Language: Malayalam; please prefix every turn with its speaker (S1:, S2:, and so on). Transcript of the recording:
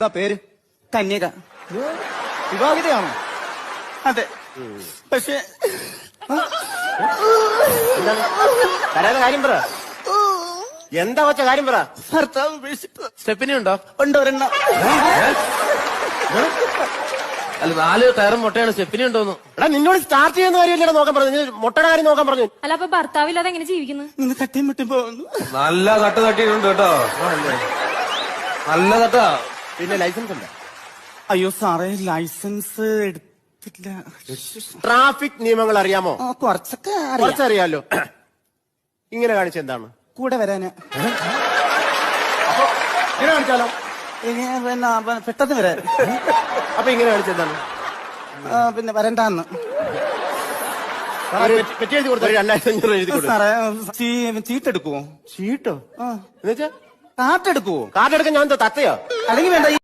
S1: എന്താ പേര്.
S2: കന്യക.
S1: വിവാഹിതയാണോ?
S2: അതെ. പക്ഷെ
S3: കരയാതെ കാര്യം പറ. എന്താ വച്ച കാര്യം പറ.
S2: ഭർത്താവ് ഉപേക്ഷിച്ചു
S4: സ്റ്റെപ്പിനി ഉണ്ടോ?
S2: ഉണ്ടോ ഒരെണ്ണം.
S4: അല്ല നാല് കയറും മുട്ടയാണ്. സ്റ്റെപ്പിനി ഉണ്ടോന്ന്.
S3: എടാ നിന്നോട് സ്റ്റാർട്ട് ചെയ്യുന്ന കാര്യമല്ലേ നോക്കാൻ പറഞ്ഞു മുട്ടയുടെ കാര്യം നോക്കാൻ പറഞ്ഞു.
S5: അല്ല അപ്പൊ ഭർത്താവില്ലാതെ എങ്ങനെ ജീവിക്കുന്നു?
S2: നിന്ന് തട്ടിയും മുട്ടും പോകുന്നു
S6: നല്ല തട്ട് തട്ടിയിട്ടുണ്ട് കേട്ടോ. നല്ല തട്ടാ.
S3: പിന്നെ ലൈസൻസ് ഉണ്ട്?
S2: അയ്യോ സാറേ ലൈസൻസ് എടുത്തില്ല
S3: ട്രാഫിക് നിയമങ്ങൾ അറിയാമോ?
S2: ആ, കുറച്ചൊക്കെ അറിയാം.
S3: കുറച്ചറിയാലോ. ഇങ്ങനെ കാണിച്ച എന്താണ്?
S2: കൂടെ വരാന്.
S3: ഇങ്ങനെ കാണിച്ചാലോ?
S2: ഇനി പിന്നെ പ- പെട്ടെന്ന് വരാൻ.
S3: അപ്പൊ ഇങ്ങനെ കാണിച്ച എന്താണ്?
S2: ആ, പിന്നെ വരണ്ടാന്ന്.
S3: ഒരു എഴുതി രണ്ടായിരത്തി അഞ്ഞൂറ് എഴുതി കൊടുക്കും
S2: സാറേ ചീ- ചീട്ടെടുക്കുവോ?
S3: ചീട്ടോ? എന്നുവെച്ചാ
S2: കാട്ടെടുക്കുവോ
S3: കാർഡ് എടുക്കാൻ ഞാൻ എന്താ തത്തയോ?
S2: അല്ലെങ്കിൽ വേണ്ട ഈ